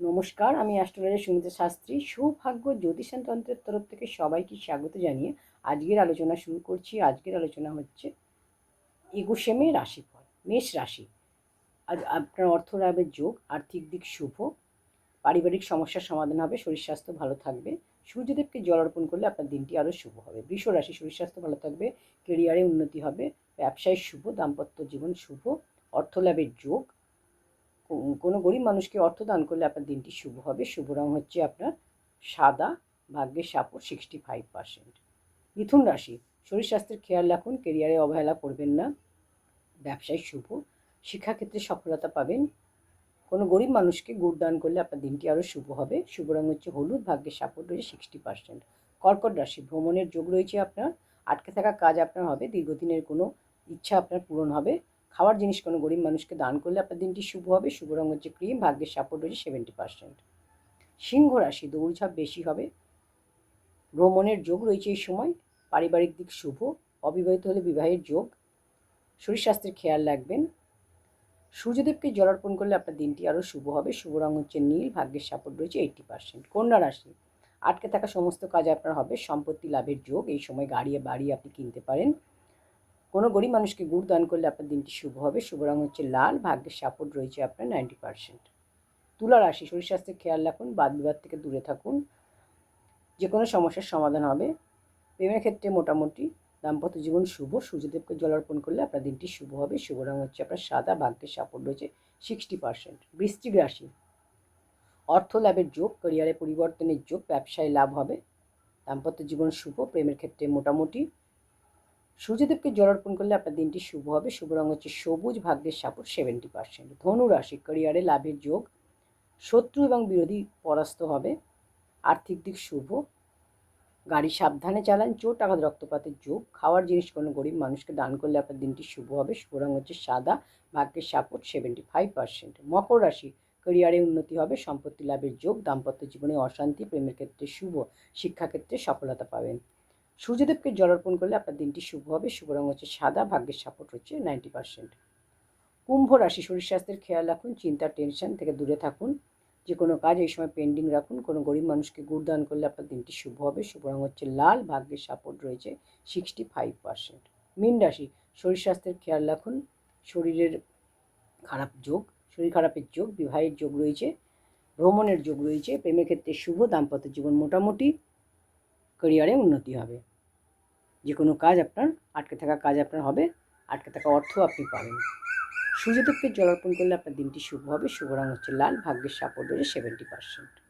নমস্কার, আমি অ্যাস্ট্রোলজার সুমিতা শাস্ত্রী, সৌভাগ্য জ্যোতিষান তন্ত্রের তরফ থেকে সবাইকে স্বাগত জানিয়ে আজকের আলোচনা শুরু করছি। আজকের আলোচনা হচ্ছে একুশে মে রাশিফল, মেষ রাশি। আজ আপনার অর্থ লাভের যোগ, আর্থিক দিক শুভ, পারিবারিক সমস্যার সমাধান হবে, শরীর স্বাস্থ্য ভালো থাকবে, সূর্যদেবকে জল অর্পণ করলে আপনার দিনটি আরও শুভ হবে। বৃষ রাশি শরীর স্বাস্থ্য ভালো থাকবে কেরিয়ারে উন্নতি হবে, ব্যবসায় শুভ, দাম্পত্য জীবন শুভ, অর্থ লাভের যোগ কোনো গরিব মানুষকে অর্থ দান করলে আপনার দিনটি শুভ হবে। শুভ রং হচ্ছে আপনার সাদা, ভাগ্যের সাপোর্ট সিক্সটি ফাইভ পার্সেন্ট মিথুন রাশি, শরীর স্বাস্থ্যের খেয়াল রাখুন কেরিয়ারে অবহেলা করবেন না, ব্যবসায় শুভ, শিক্ষাক্ষেত্রে সফলতা পাবেন। কোনো গরিব মানুষকে গুড় দান করলে আপনার দিনটি আরও শুভ হবে। শুভ রং হচ্ছে হলুদ, ভাগ্যের সাপোর্ট রয়েছে সিক্সটি পার্সেন্ট কর্কট রাশি, ভ্রমণের যোগ রয়েছে আপনার, আটকে থাকা কাজ আপনার হবে, দীর্ঘদিনের কোনো ইচ্ছা আপনার পূরণ হবে। খাওয়ার জিনিস কোনো গরিব মানুষকে দান করলে আপনার দিনটি শুভ হবে। শুভ রঙ হচ্ছে ক্রিম, ভাগ্যের সাপোর্ট রয়েছে সেভেন্টি পার্সেন্ট সিংহ রাশি, দৌড়ঝাঁপ বেশি হবে। ভ্রমণের যোগ রয়েছে এই সময়। পারিবারিক দিক শুভ, অবিবাহিত হলে বিবাহের যোগ। শরীর স্বাস্থ্যের খেয়াল রাখবেন। সূর্যদেবকে জল অর্পণ করলে আপনার দিনটি আরও শুভ হবে। শুভ রঙ হচ্ছে নীল, ভাগ্যের সাপোর্ট রয়েছে এইটটি পার্সেন্ট কন্যা রাশি, আটকে থাকা সমস্ত কাজ আপনার হবে। সম্পত্তি লাভের যোগ, এই সময় গাড়ি বাড়ি আপনি কিনতে পারেন। কোনো গরিব মানুষকে গুড় দান করলে আপনার দিনটি শুভ হবে। শুভ রং হচ্ছে লাল, ভাগ্যের সাপোর্ট রয়েছে আপনার নাইনটি পার্সেন্ট। তুলা রাশি, শরীর স্বাস্থ্যের খেয়াল রাখুন, বাদ বিবাদ থেকে দূরে থাকুন। যে কোনো সমস্যার সমাধান হবে। প্রেমের ক্ষেত্রে মোটামুটি দাম্পত্য জীবন শুভ। সূর্যদেবকে জল অর্পণ করলে আপনার দিনটি শুভ হবে। শুভ রং হচ্ছে আপনার সাদা, ভাগ্যের সাপোর্ট রয়েছে সিক্সটি পার্সেন্ট। বৃশ্চিক রাশি, অর্থ লাভের যোগ, ক্যারিয়ারে পরিবর্তনের যোগ, ব্যবসায় লাভ হবে। দাম্পত্য জীবন শুভ। প্রেমের ক্ষেত্রে মোটামুটি সূর্যদেবকে জল অর্পণ করলে আপনার দিনটি শুভ হবে। শুভ রং হচ্ছে সবুজ, ভাগ্যের সাপোর্ট সেভেন্টি পার্সেন্ট ধনু রাশি ক্যারিয়ারে লাভের যোগ। শত্রু এবং বিরোধী পরাস্ত হবে। আর্থিক দিক শুভ। গাড়ি সাবধানে চালান, চোট, আঘাত, রক্তপাতের যোগ। খাওয়ার জিনিস কোনো গরিব মানুষকে দান করলে আপনার দিনটি শুভ হবে। শুভ রং হচ্ছে সাদা, ভাগ্যের সাপোর্ট সেভেন্টি ফাইভ পার্সেন্ট মকর রাশি ক্যারিয়ারে উন্নতি হবে, সম্পত্তি লাভের যোগ। দাম্পত্য জীবনে অশান্তি, প্রেমের ক্ষেত্রে শুভ, শিক্ষাক্ষেত্রে সফলতা পাবেন। সূর্যদেবকে জল অর্পণ করলে আপনার দিনটি শুভ হবে। শুভ রং হচ্ছে সাদা, ভাগ্যের সাপোর্ট হচ্ছে নাইনটি পার্সেন্ট। কুম্ভ রাশি শরীর স্বাস্থ্যের খেয়াল রাখুন চিন্তা টেনশন থেকে দূরে থাকুন। যে কোনো কাজ এই সময় পেন্ডিং রাখুন। কোনো গরিব মানুষকে গুড় দান করলে আপনার দিনটি শুভ হবে। শুভ রং হচ্ছে লাল, ভাগ্যের সাপোর্ট রয়েছে সিক্সটি ফাইভ পার্সেন্ট। মীন রাশি শরীর স্বাস্থ্যের খেয়াল রাখুন। শরীরের খারাপ যোগ, শরীর খারাপের যোগ, বিবাহের যোগ রয়েছে, ভ্রমণের যোগ রয়েছে, প্রেমের ক্ষেত্রে শুভ, দাম্পত্য জীবন মোটামুটি। ক্যারিয়ারে উন্নতি হবে। যে কোনো কাজ আপনার, আটকে থাকা কাজ আপনার হবে, আটকে থাকা অর্থ আপনি পাবেন। সূর্যদেবকে জল অর্পণ করলে আপনার দিনটি শুভ হবে। শুভ রং হচ্ছে লাল, ভাগ্যের সাপোর্ট রয়েছে সেভেন্টি পার্সেন্ট